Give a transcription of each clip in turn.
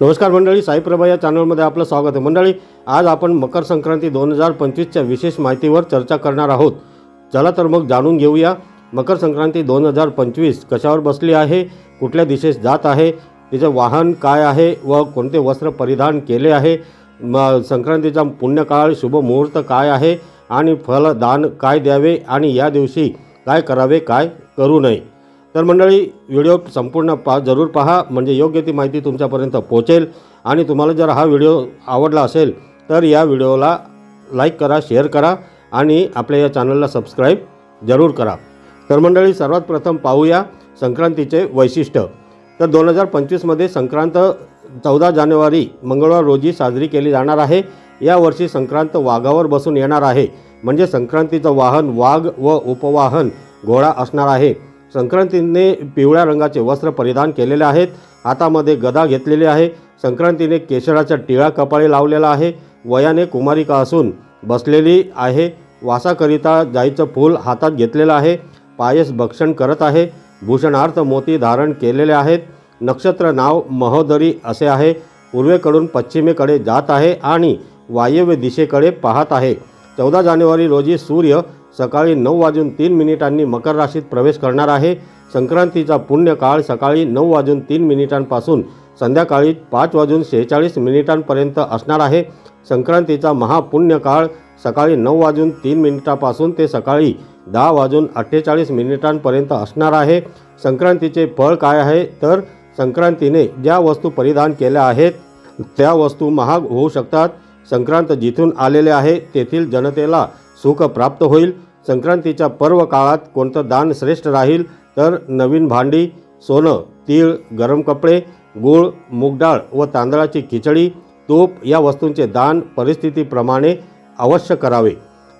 नमस्कार मंडळी साईप्रभा या चॅनलमध्ये आपलं स्वागत आहे. मंडळी आज आपण मकर संक्रांती दोन हजार पंचवीसच्या विशेष माहितीवर चर्चा करणार आहोत. चला तर मग जाणून घेऊया मकर संक्रांती दोन हजार पंचवीस कशावर बसली आहे कुठल्या दिशेस जात आहे तिचं वाहन काय आहे व कोणते वस्त्र परिधान केले आहे म संक्रांतीचा पुण्यकाळ शुभ मुहूर्त काय आहे आणि फलदान काय द्यावे आणि या दिवशी काय करावे काय करू नये. तर मंडळी व्हिडिओ संपूर्ण पा जरूर पहा. म्हणजे योग्य ती माहिती तुमच्यापर्यंत पोहोचेल. आणि तुम्हाला जर हा व्हिडिओ आवडला असेल तर या व्हिडिओला लाईक करा शेअर करा आणि आपल्या या चॅनलला सबस्क्राईब जरूर करा. तर मंडळी सर्वात प्रथम पाहूया संक्रांतीचे वैशिष्ट्य. तर दोन हजार पंचवीसमध्ये संक्रांत चौदा जानेवारी मंगळवार रोजी साजरी केली जाणार आहे. यावर्षी संक्रांत वाघावर बसून येणार आहे. म्हणजे संक्रांतीचं वाहन वाघ व उपवाहन घोडा असणार आहे. संक्रांतीने पिवळ्या रंगाचे वस्त्र परिधान केलेले आहेत. हातामध्ये गदा घेतलेली आहे. संक्रांतीने केशराचा टिळा कपाळी लावलेला आहे. वयाने कुमारिका असून बसलेली आहे. वासाकरिता जाईचं फूल हातात घेतलेलं आहे. पायस भक्षण करत आहे. भूषणार्थ मोती धारण केलेले आहेत. नक्षत्र नाव महोदरी असे आहे. पूर्वेकडून पश्चिमेकडे जात आहे आणि वायव्य दिशेकडे पाहत आहे. चौदा जानेवारी रोजी सूर्य सकाळी नऊ वाजून तीन मिनिटांनी मकर राशीत प्रवेश करणार आहे. संक्रांतीचा पुण्यकाळ सकाळी नऊ वाजून तीन मिनिटांपासून संध्याकाळी पाच वाजून शेहेचाळीस मिनिटांपर्यंत असणार आहे. संक्रांतीचा महापुण्यकाळ सकाळी नऊ वाजून तीन मिनिटापासून ते सकाळी दहा वाजून अठ्ठेचाळीस मिनिटांपर्यंत असणार आहे. संक्रांतीचे फळ काय आहे? तर संक्रांतीने ज्या वस्तू परिधान केल्या आहेत त्या वस्तू महाग होऊ शकतात. संक्रांत जिथून आलेले आहे तेथील जनतेला सुख प्राप्त होईल. संक्रांतीच्या पर्व काळात कोणतं दान श्रेष्ठ राहील? तर नवीन भांडी सोनं तीळ गरम कपडे गूळ मूगडाळ व तांदळाची खिचडी तूप या वस्तूंचे दान परिस्थितीप्रमाणे अवश्य करावे.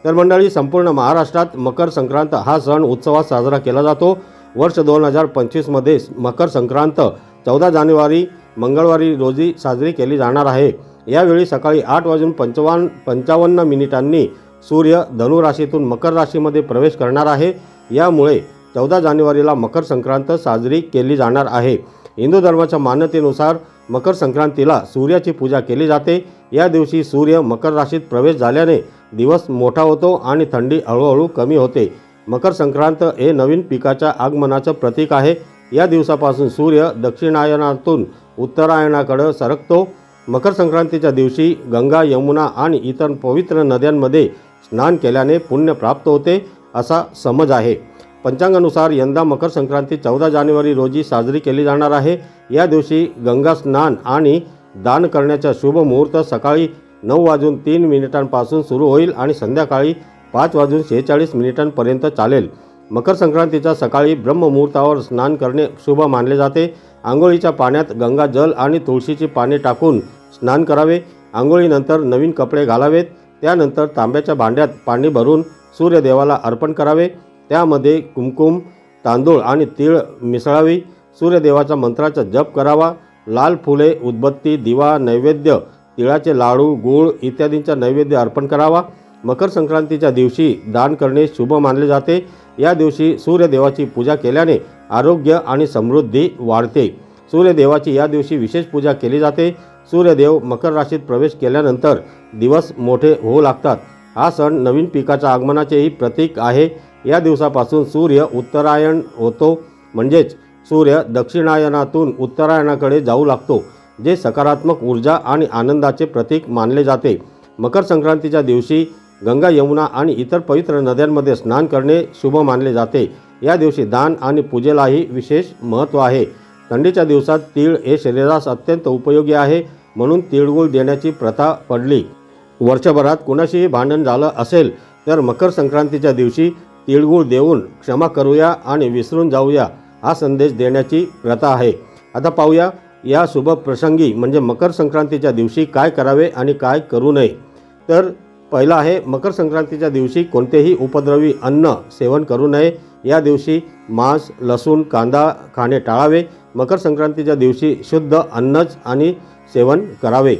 तर मंडळी संपूर्ण महाराष्ट्रात मकर संक्रांत हा सण उत्सवात साजरा केला जातो. वर्ष दोन हजार पंचवीसमध्ये मकर संक्रांत चौदा जानेवारी मंगळवारी रोजी साजरी केली जाणार आहे. यावेळी सकाळी आठ वाजून पंचवान पंचावन्न मिनिटांनी सूर्य धनुराशीतून मकर राशीमध्ये प्रवेश करणार आहे. यामुळे चौदा जानेवारीला मकर संक्रांत साजरी केली जाणार आहे. हिंदू धर्माच्या मान्यतेनुसार मकर संक्रांतीला सूर्याची पूजा केली जाते. या दिवशी सूर्य मकर राशीत प्रवेश झाल्याने दिवस मोठा होतो आणि थंडी हळूहळू कमी होते. मकर संक्रांत हे नवीन पिकाच्या आगमनाचं प्रतीक आहे. या दिवसापासून सूर्य दक्षिणायनातून उत्तरायणाकडं सरकतो. मकर संक्रांतीच्या दिवशी गंगा यमुना आणि इतर पवित्र नद्यांमध्ये स्नान केल्याने पुण्य प्राप्त होते असा समज आहे. पंचांगानुसार यंदा मकर संक्रांती चौदा जानेवारी रोजी साजरी केली जाणार आहे. या दिवशी गंगा स्नान आणि दान करण्याचा शुभ मुहूर्त सकाळी नऊ वाजून तीन मिनिटांपासून सुरू होईल आणि संध्याकाळी पाच वाजून शेहेचाळीस मिनिटांपर्यंत चालेल. मकर संक्रांतीच्या सकाळी ब्रह्ममुहूर्तावर स्नान करणे शुभ मानले जाते. आंघोळीच्या पाण्यात गंगा जल आणि तुळशीची पाने टाकून स्नान करावे. आंघोळीनंतर नवीन कपडे घालावेत. त्यानंतर तांब्याच्या भांड्यात पाणी भरून सूर्यदेवाला अर्पण करावे. त्यामध्ये कुमकुम तांदूळ आणि तीळ मिसळावी. सूर्यदेवाच्या मंत्राचा जप करावा. लाल फुले उदबत्ती दिवा नैवेद्य तिळाचे लाडू गूळ इत्यादींचा नैवेद्य अर्पण करावा. मकर संक्रांतीच्या दिवशी दान करणे शुभ मानले जाते. या दिवशी सूर्यदेवाची पूजा केल्याने आरोग्य आणि समृद्धी वाढते. सूर्यदेवाची या दिवशी विशेष पूजा केली जाते. सूर्यदेव मकर राशीत प्रवेश केल्यानंतर दिवस मोठे होऊ लागतात. हा सण नवीन पिकाच्या आगमनाचेही प्रतीक आहे. या दिवसापासून सूर्य उत्तरायण होतो. म्हणजेच सूर्य दक्षिणायनातून उत्तरायणाकडे जाऊ लागतो जे सकारात्मक ऊर्जा आणि आनंदाचे प्रतीक मानले जाते. मकर संक्रांतीच्या दिवशी गंगा यमुना आणि इतर पवित्र नद्यांमध्ये स्नान करणे शुभ मानले जाते. या दिवशी दान आणि पूजेलाही विशेष महत्त्व आहे. थंडीच्या दिवसात तीळ हे शरीरास अत्यंत उपयोगी आहे म्हणून तिळगुळ देण्याची प्रथा पडली. वर्षभरात कुणाशीही भांडण झालं असेल तर मकर संक्रांतीच्या दिवशी तिळगुळ देऊन क्षमा करूया आणि विसरून जाऊया हा संदेश देण्याची प्रथा आहे. आता पाहूया या शुभ प्रसंगी म्हणजे मकर संक्रांतीच्या दिवशी काय करावे आणि काय करू नये. तर पहिलं आहे मकर संक्रांतीच्या दिवशी कोणतेही उपद्रवी अन्न सेवन करू नये. या दिवशी मांस लसूण कांदा खाणे टाळावे. मकर संक्रांतीच्या दिवशी शुद्ध अन्नच आणि सेवन करावे.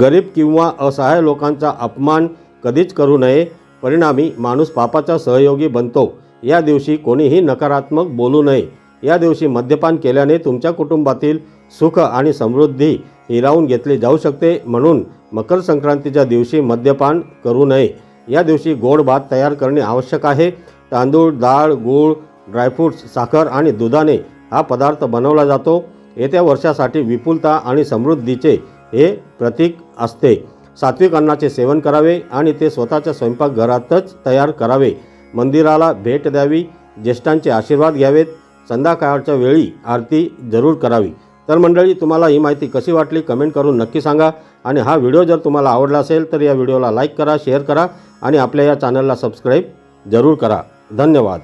गरीब किंवा असहाय लोकांचा अपमान कधीच करू नये. परिणामी माणूस पापाचा सहयोगी बनतो. या दिवशी कोणीही नकारात्मक बोलू नये. या दिवशी मद्यपान केल्याने तुमच्या कुटुंबातील सुख आणि समृद्धी हिरावून घेतली जाऊ शकते म्हणून मकर संक्रांतीच्या दिवशी मद्यपान करू नये. या दिवशी गोड भात तयार करणे आवश्यक आहे. तांदूळ डाळ गूळ ड्रायफ्रूट्स साखर आणि दुधाने हा पदार्थ बनवला जातो. येत्या वर्षासाठी विपुलता आणि समृद्धीचे हे प्रतीक असते. सात्विक अन्नाचे सेवन करावे आणि ते स्वतःच्या स्वयंपाकघरातच तयार करावे. मंदिराला भेट द्यावी ज्येष्ठांचे आशीर्वाद घ्यावेत. संध्याकाळच्या वेळी आरती जरूर करावी. तर मंडळी तुम्हाला ही माहिती कशी वाटली कमेंट करून नक्की सांगा आणि हा व्हिडिओ जर तुम्हाला आवडला असेल तर या व्हिडिओला लाईक करा शेअर करा आणि आपल्या या चॅनलला सबस्क्राईब जरूर करा. धन्यवाद.